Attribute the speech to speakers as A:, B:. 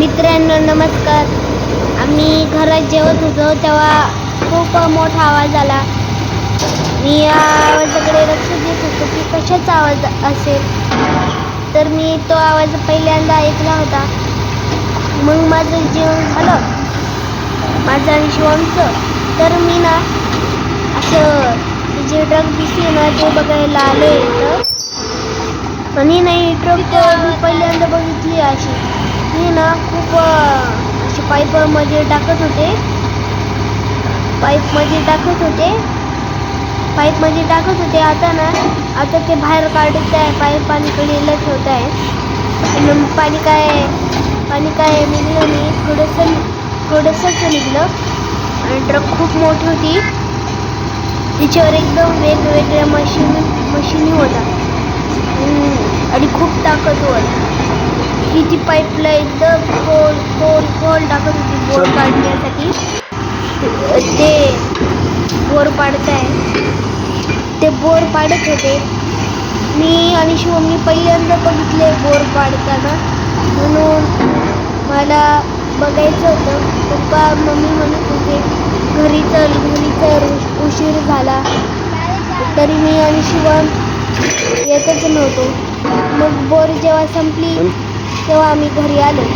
A: मित्रांनो नमस्कार. आम्ही घरात जेवत होतो तेव्हा खूप मोठा आवाज आला. मी या आवाजाकडे लक्ष देत होतो की कशाचा आवाज असेल. तर मी तो आवाज पहिल्यांदा ऐकला होता. मग माझं जेवण झालं. माझं आणि शिवमचं तर मी ना असं जे ट्रक दिसले ना ते बघायला आले तर आणि नाही ट्रक मी पहिल्यांदा बघितली अशी. खूप असे पाईपमध्ये टाकत होते. पाईपमध्ये टाकत होते. पाईपमध्ये टाकत होते. आता ना आता ते बाहेर काढत आहे. पाईप पाणी कडीला ठेवत आहे. पाणी काय पाणी काय निघलं नाही. थोडंसं थोडंसंच निघलं. आणि ट्रक खूप मोठी होती. तिच्यावर एकदम वेगवेगळ्या मशीन मशीनी होता आणि खूप ताकदवर. ती पाईपला एकदम खोल खोल खोल टाकत होती बोर काढण्यासाठी. ते बोर पाडत आहे ते बोर पाडत होते. मी आणि शिवमनी पहिल्यांदा बघितले बोर पाडताना. म्हणून मला बघायचं होतं. पप्पा मम्मी म्हणत होते घरी चल घरी चल उश- उशीर झाला. तरी मी आणि शिवम येतच नव्हतो. मग बोर जेव्हा संपली तेव्हा आम्ही घरी आलो.